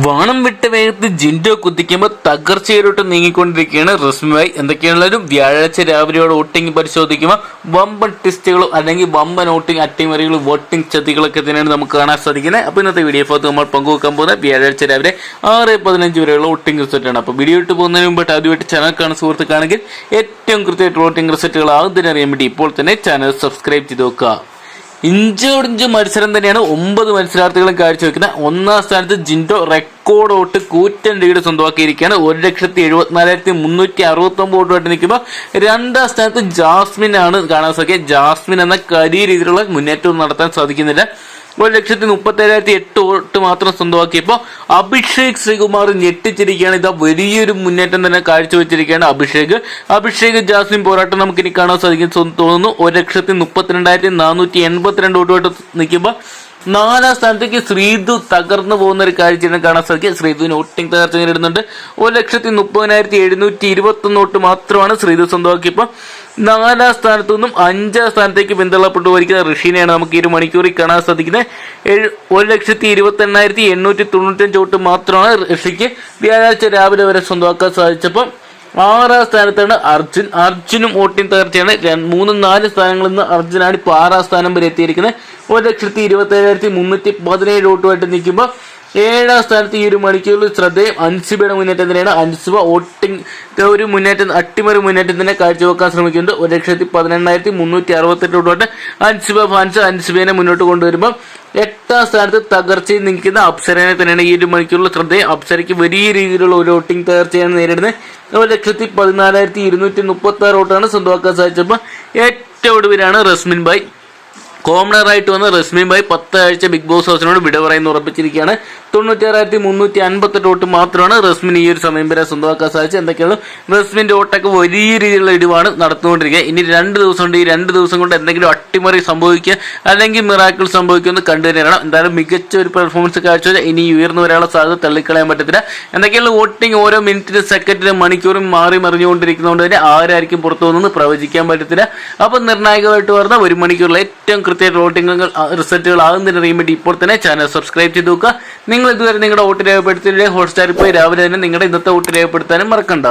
വാണം വിട്ട വേഗത്തിൽ ജിൻഡോ കുത്തിക്കുമ്പോൾ തകർച്ചയിലോട്ട് നീങ്ങിക്കൊണ്ടിരിക്കുകയാണ് റസ്മിയായി എന്തൊക്കെയാണെങ്കിലും വ്യാഴാഴ്ച രാവിലെയോടെ വോട്ടിംഗ് പരിശോധിക്കുമ്പോൾ വമ്പൻ ടിസ്റ്റുകളും അല്ലെങ്കിൽ വമ്പൻ വോട്ടിംഗ് അട്ടിമറികളും വോട്ടിംഗ് ചതികളൊക്കെ തന്നെയാണ് നമുക്ക് കാണാൻ സാധിക്കുന്നത്. അപ്പോൾ ഇന്നത്തെ വീഡിയോ ഭാഗത്ത് നമ്മൾ പങ്കുവെക്കാൻ പോകുന്ന വ്യാഴാഴ്ച രാവിലെ ആറ് പതിനഞ്ച് വരെയുള്ള വോട്ടിംഗ് റിസൾട്ടാണ് അപ്പോൾ വീഡിയോ ഇട്ട് പോകുന്നതിന് മുമ്പായിട്ട് ആദ്യമായിട്ട് ചാനൽ കാണുന്ന സുഹൃത്തുക്കാണെങ്കിൽ ഏറ്റവും കൃത്യമായിട്ട് വോട്ടിംഗ് റിസൾട്ടുകൾ ആദ്യം അറിയാൻ വേണ്ടി ഇപ്പോൾ തന്നെ ചാനൽ സബ്സ്ക്രൈബ് ചെയ്ത് വെക്കുക. ഇഞ്ചോടിഞ്ച് മത്സരം തന്നെയാണ് ഒമ്പത് മത്സരാർത്ഥികളും കാഴ്ചവെക്കുന്നത്. ഒന്നാം സ്ഥാനത്ത് ജിൻഡോ റെക്കോർഡ് ഔട്ട് കൂറ്റൻ ലീഡ് സ്വന്തമാക്കിയിരിക്കുകയാണ്. ഒരു ലക്ഷത്തി എഴുപത്തിനാലായിരത്തി മുന്നൂറ്റി അറുപത്തി ഒമ്പത് വോട്ടുമായിട്ട് നിൽക്കുമ്പോൾ രണ്ടാം സ്ഥാനത്ത് ജാസ്മിൻ ആണ് കാണാൻ സാധിക്കുക. ജാസ്മിൻ എന്ന കരിയ രീതിയിലുള്ള മുന്നേറ്റവും നടത്താൻ സാധിക്കുന്നില്ല. ഒരു ലക്ഷത്തി മുപ്പത്തേഴായിരത്തി എട്ട് വോട്ട് മാത്രം സ്വന്തമാക്കിയപ്പോൾ അഭിഷേക് ശ്രീകുമാർ ഞെട്ടിച്ചിരിക്കുകയാണ്. ഇതാ വലിയൊരു മുന്നേറ്റം തന്നെ കാഴ്ചവെച്ചിരിക്കുകയാണ് അഭിഷേക്. അഭിഷേക് ജാസ്മിൻ പോരാട്ടം നമുക്ക് ഇനി കാണാൻ സാധിക്കും തോന്നുന്നു. ഒരു ലക്ഷത്തി മുപ്പത്തിരണ്ടായിരത്തി നാനൂറ്റി എൺപത്തിരണ്ട് വോട്ടുമായിട്ട് നിൽക്കുമ്പോൾ നാലാം സ്ഥാനത്തേക്ക് ശ്രീധു തകർന്നു പോകുന്ന ഒരു കാഴ്ചയാണ് കാണാൻ സാധിക്കും. ശ്രീധുവിന് വോട്ടിംഗ് തകർച്ച നേരിടുന്നുണ്ട് ഒരു ലക്ഷത്തി മുപ്പതിനായിരത്തി എഴുന്നൂറ്റി ഇരുപത്തി ഒന്ന് വോട്ട് മാത്രമാണ് ശ്രീധു സ്വന്തമാക്കിയപ്പോൾ. നാലാം സ്ഥാനത്തു നിന്നും അഞ്ചാം സ്ഥാനത്തേക്ക് പിന്തള്ളപ്പെട്ടു പോയിരിക്കുന്ന ഋഷീനെയാണ് നമുക്ക് ഈ ഒരു മണിക്കൂറിൽ കാണാൻ സാധിക്കുന്നത്. ഒരു ലക്ഷത്തി ഇരുപത്തി എണ്ണായിരത്തി എണ്ണൂറ്റി തൊണ്ണൂറ്റഞ്ച് വോട്ട് മാത്രമാണ് ഋഷിക്ക് വ്യാഴാഴ്ച രാവിലെ വരെ സ്വന്തമാക്കാൻ സാധിച്ചപ്പോൾ ആറാം സ്ഥാനത്താണ് അർജുൻ. അർജുനും ഓട്ടിൻ തകർച്ചയാണ്. മൂന്നും നാല് സ്ഥാനങ്ങളിൽ നിന്ന് അർജുനാണ് ഇപ്പോൾ ആറാം സ്ഥാനം വരെ എത്തിയിരിക്കുന്നത്. ഒരു ലക്ഷത്തി ഇരുപത്തി ഏഴായിരത്തി മുന്നൂറ്റി പതിനേഴ് വോട്ടുമായിട്ട് നിൽക്കുമ്പോൾ ഏഴാം സ്ഥാനത്ത് ഈ ഒരു മണിക്കൂറിൽ ശ്രദ്ധേയം അൻസിബയുടെ മുന്നേറ്റം തന്നെയാണ്. അൻസിബ വോട്ടിംഗ് ഒരു മുന്നേറ്റം അട്ടിമറി മുന്നേറ്റം തന്നെ കാഴ്ചവെക്കാൻ ശ്രമിക്കുന്നുണ്ട്. ഒരു ലക്ഷത്തി പതിനെണ്ണായിരത്തി മുന്നൂറ്റി അറുപത്തെട്ട് തൊട്ട് അൻസിബ ഫാൻസ്. അൻസിബിനെ മുന്നോട്ട് കൊണ്ടുവരുമ്പോൾ എട്ടാം സ്ഥാനത്ത് തകർച്ചയിൽ നിൽക്കുന്ന അപ്സരനെ തന്നെയാണ് ഈ ഒരു മണിക്കൂറിൽ ശ്രദ്ധേയം. അപ്സരയ്ക്ക് വലിയ രീതിയിലുള്ള ഒരു വോട്ടിംഗ് തകർച്ചയാണ് നേരിടുന്നത്. ഒരു ലക്ഷത്തി പതിനാലായിരത്തി ഇരുന്നൂറ്റി മുപ്പത്തി ആറ് വോട്ടാണ് സ്വന്തമാക്കാൻ സാധിച്ചപ്പോൾ ഏറ്റവും ഒടുവിലാണ് റസ്മിൻ ബായ് കോമണറായിട്ട് വന്ന റസ്മിൻ ബായ് പത്ത് ആഴ്ച ബിഗ് ബോസ് ഹൗസിനോട് വിട പറയുന്ന ഉറപ്പിച്ചിരിക്കുകയാണ്. തൊണ്ണൂറ്റാറായിരത്തി മുന്നൂറ്റി അൻപത്തെട്ട് വോട്ട് മാത്രമാണ് റസ്മിൻ ഈ ഒരു സമയം വരെ സ്വന്തമാക്കാൻ സാധിച്ചത്. എന്തൊക്കെയാണ് റസ്മിന്റെ വോട്ടൊക്കെ വലിയ രീതിയിലുള്ള ഇടിവാണ് നടത്തുകൊണ്ടിരിക്കുക ഇനി രണ്ട് ദിവസം ഉണ്ട്. ഈ രണ്ട് ദിവസം കൊണ്ട് എന്തെങ്കിലും അട്ടിമറി സംഭവിക്കുക അല്ലെങ്കിൽ മിറാക്കിൾ സംഭവിക്കുമെന്ന് കണ്ടുതന്നെയാണ് എന്തായാലും മികച്ച ഒരു പെർഫോമൻസ് കാഴ്ച ഇനി ഉയർന്നു വരാനുള്ള സാധ്യത തള്ളിക്കളയാൻ പറ്റത്തില്ല. എന്തൊക്കെയാണ് വോട്ടിംഗ് ഓരോ മിനിറ്റിനും സെക്കൻഡിനും മണിക്കൂറും മാറി മറിഞ്ഞുകൊണ്ടിരിക്കുന്നതുകൊണ്ട് തന്നെ ആരായിരിക്കും പുറത്തു പോകുന്നത് പ്രവചിക്കാൻ പറ്റത്തില്ല. അപ്പം നിർണായകമായിട്ട് വരുന്ന ഒരു മണിക്കൂറിൽ ഏറ്റവും കൃത്യമായിട്ട് വോട്ടിംഗ് റിസൾട്ടുകൾ ആകുന്നതിന് വേണ്ടി ഇപ്പോൾ തന്നെ ചാനൽ സബ്സ്ക്രൈബ് ചെയ്ത് നോക്കുക. നിങ്ങൾ ഇതുവരെ നിങ്ങളുടെ വോട്ട് രേഖപ്പെടുത്തിയില്ലേ ഹോട്ട്സ്റ്റാറിൽ പോയി രാവിലെ തന്നെ നിങ്ങളുടെ ഇന്നത്തെ വോട്ട് രേഖപ്പെടുത്താനും മറക്കണ്ട.